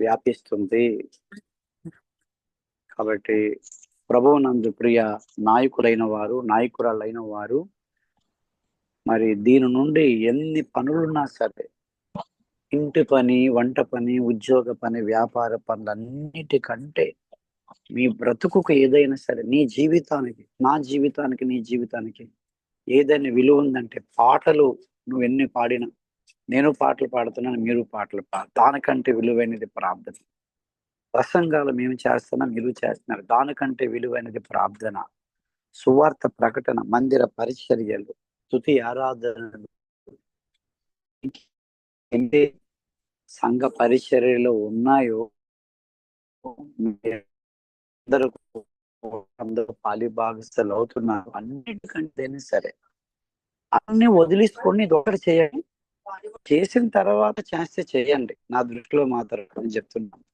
వ్యాపిస్తుంది. కాబట్టి ప్రభువునందు ప్రియ నాయకులైన వారు నాయకురాలైన వారు మరి దీని నుండి ఎన్ని పనులున్నా సరే ఇంటి పని వంట పని ఉద్యోగ పని వ్యాపార పనులన్నిటికంటే మీ బ్రతుకుకు ఏదైనా సరే నీ జీవితానికి నా జీవితానికి నీ జీవితానికి ఏదైనా విలువ ఉందంటే పాటలు నువ్వు ఎన్ని పాడినా నేను పాటలు పాడుతున్నాను మీరు పాటలు పాడు దానికంటే విలువైనది ప్రార్థన. ప్రసంగాలు మేము చేస్తున్నాం మీరు చేస్తున్నారు. దానికంటే విలువైనది ప్రార్థన. సువార్త ప్రకటన మందిర పరిచర్యలు తుతి ఆరాధనలు. ఎన్ని సంఘ పరిచర్యలు ఉన్నాయో అందరూ అందరూ పాలిభాగస్తులు అవుతున్నారు. అన్నిటికంటే సరే. అన్ని వదిలేసుకొని ఇది ఒకటి చేయండి. చేసిన తర్వాత చేస్తే చేయండి. నా దృష్టిలో మాత్రం అని చెప్తున్నాను.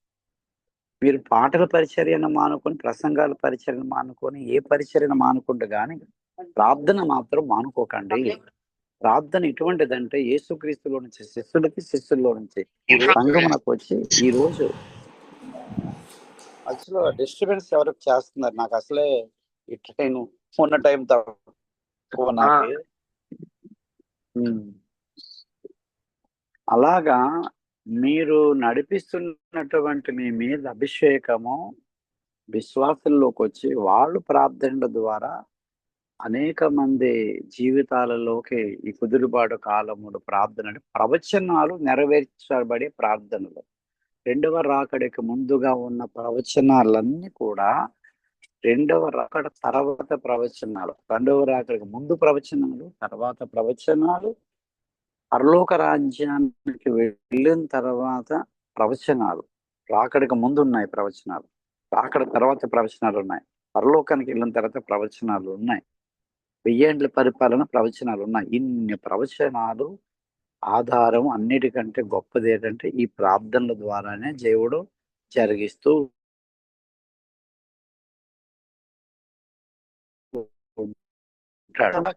మీరు పాటల పరిచర్యను మానుకొని ప్రసంగాల పరిచర్యను మానుకొని ఏ పరిచర్యను మానుకుంటే గాని ప్రార్థన మాత్రం మానుకోకండి. ప్రార్థన ఎటువంటిదంటే యేసుక్రీస్తులో నుంచి శిష్యులకి శిష్యుల్లో నుంచి సంగమనకు వచ్చి ఈ రోజు అసలు డిస్టర్బెన్స్ ఎవరికి చేస్తున్నారు? నాకు అసలే ఈ ట్రైన్ ఉన్న టైం తక్కువ నాకు. అలాగా మీరు నడిపిస్తున్నటువంటి మీ మీద అభిషేకము విశ్వాసంలోకి వచ్చి వాళ్ళు ప్రార్థనల ద్వారా అనేక మంది జీవితాలలోకి ఈ కుదురుబాటు కాలములు ప్రార్థనలు ప్రవచనాలు నెరవేర్చబడే ప్రార్థనలు. రెండవ రాకడికి ముందుగా ఉన్న ప్రవచనాలన్నీ కూడా రెండవ రాకడ తర్వాత ప్రవచనాలు రెండవ రాకడికి ముందు ప్రవచనాలు తర్వాత ప్రవచనాలు పరలోక రాజ్యానికి వెళ్ళిన తర్వాత ప్రవచనాలు రాకడికి ముందు ఉన్నాయి ప్రవచనాలు. రాకడ తర్వాత ప్రవచనాలు ఉన్నాయి. పరలోకానికి వెళ్ళిన తర్వాత ప్రవచనాలు ఉన్నాయి. వెయ్యేండ్ల పరిపాలన ప్రవచనాలు ఉన్నాయి. ఇన్ని ప్రవచనాలు ఆధారం అన్నిటికంటే గొప్పది ఏంటంటే ఈ ప్రార్థనల ద్వారానే దేవుడు జరిగిస్తూ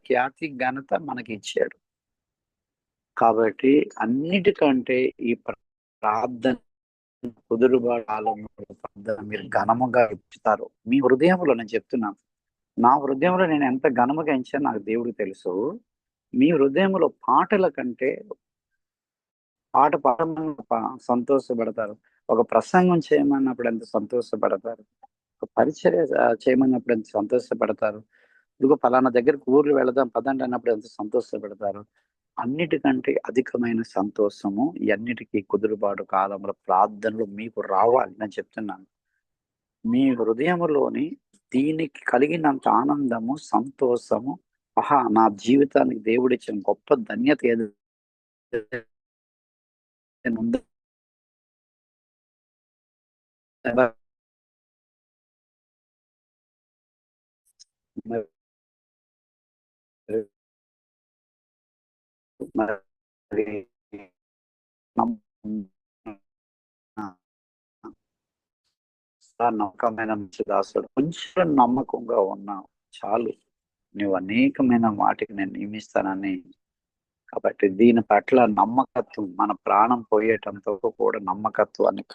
ఖ్యాతి ఘనత మనకి ఇచ్చాడు కాబట్టి అన్నిటికంటే ఈ ప్రార్థన కుదురుబాటు మీరు ఘనముగా ఎంచుతారు మీ హృదయంలో నేను చెప్తున్నాను. నా హృదయంలో నేను ఎంత ఘనముగా ఎంచాను నాకు దేవుడు తెలుసు. మీ హృదయంలో పాటల కంటే పాట పాడమన్న సంతోషపడతారు. ఒక ప్రసంగం చేయమన్నప్పుడు ఎంత సంతోషపడతారు. ఒక పరిచర్య చేయమన్నప్పుడు ఎంత సంతోషపడతారు. ఇదిగో ఫలానా దగ్గరకు ఊర్లు వెళదాం పదండి అన్నప్పుడు ఎంత సంతోషపడతారు. అన్నిటికంటే అధికమైన సంతోషము ఎన్నిటికీ కుదురుబాటు కాలంలో ప్రార్థనలు మీకు రావాలి. నేను చెప్తున్నాను. మీ హృదయంలోని దీనికి కలిగినంత ఆనందము సంతోషము ఆహా నా జీవితానికి దేవుడిచ్చిన గొప్ప ధన్యత ఏది? ఉందో మరి నమ్మకమైన మంచి దాసుడు కొంచెం నమ్మకంగా ఉన్నావు. చాలు. నువ్వు అనేకమైన వాటికి నేను నియమిస్తానని. కాబట్టి దీని పట్ల నమ్మకత్వం మన ప్రాణం పోయేటంతో కూడా నమ్మకత్వాన్ని